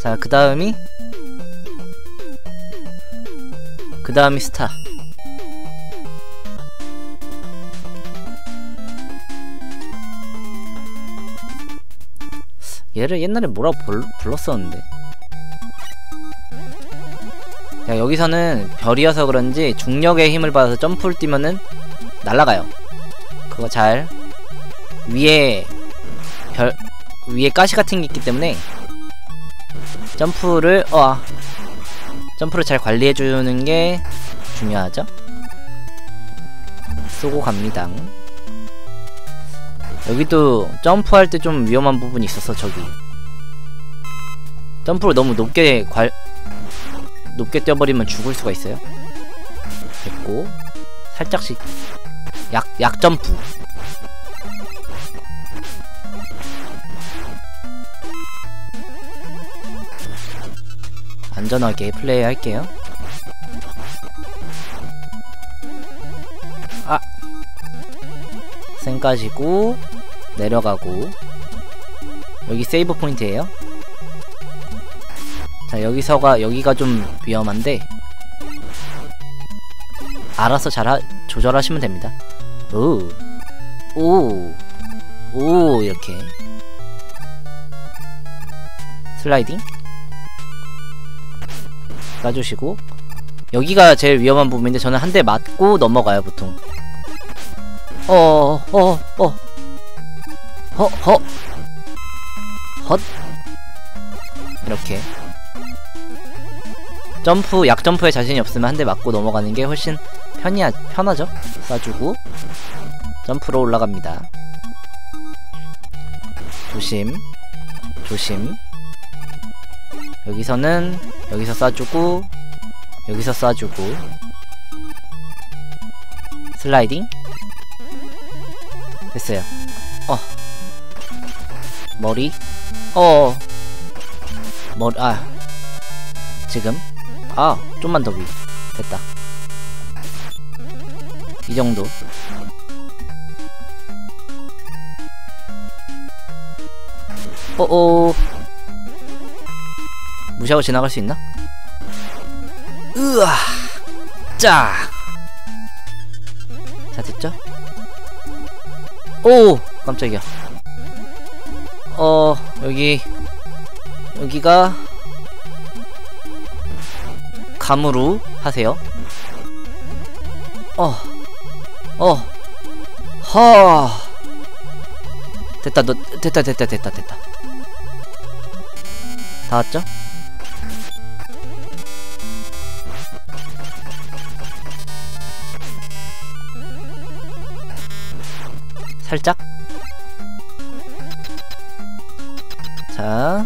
자, 그 다음이 그 다음이 스타. 얘를 옛날에 뭐라고 불, 불렀었는데. 자, 여기서는 별이어서 그런지 중력의 힘을 받아서 점프를 뛰면은 날아가요. 그거 잘 위에 별 위에 가시 같은 게 있기 때문에 점프를 어 아. 점프를 잘 관리해 주는 게 중요하죠. 쏘고 갑니다. 여기도 점프할 때 좀 위험한 부분이 있어서 저기 점프를 너무 높게 관 높게 뛰어버리면 죽을 수가 있어요. 됐고 살짝씩 약 약점프 안전하게 플레이 할게요. 아! 생 까지고 내려가고 여기 세이브 포인트예요. 자 여기서가 여기가 좀 위험한데 알아서 잘 하, 조절하시면 됩니다. 오, 오, 오 이렇게. 슬라이딩? 까주시고. 여기가 제일 위험한 부분인데 저는 한 대 맞고 넘어가요 보통. 어어 어 어. 허허. 헛. 이렇게. 점프 약점프에 자신이 없으면 한 대 맞고 넘어가는 게 훨씬 편이야 편하죠? 쏴주고 점프로 올라갑니다. 조심 조심. 여기서는 여기서 쏴주고 여기서 쏴주고. 슬라이딩? 됐어요. 어. 머리? 어. 머리 아. 지금? 아 좀만 더 위. 됐다 이 정도. 어어. 무시하고 지나갈 수 있나? 으아. 짜! 자 됐죠? 오! 깜짝이야. 어 여기. 여기가 감으로 하세요. 어 어, 하. 됐다 너 됐다 됐다 됐다 됐다. 다 왔죠? 살짝? 자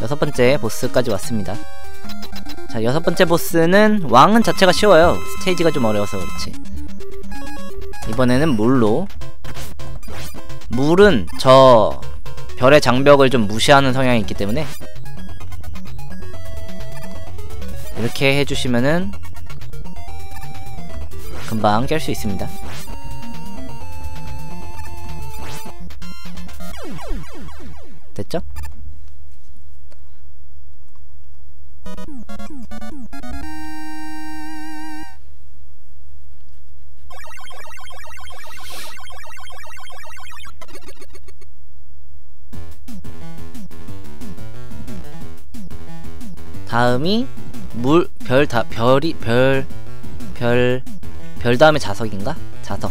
여섯 번째 보스까지 왔습니다. 자 여섯 번째 보스는 왕은 자체가 쉬워요. 스테이지가 좀 어려워서 그렇지 이번에는 물로. 물은 저 별의 장벽을 좀 무시하는 성향이 있기 때문에 이렇게 해주시면은 금방 깰 수 있습니다 다음이 물 별 다 별이 별 별 별 다음에 자석인가? 자석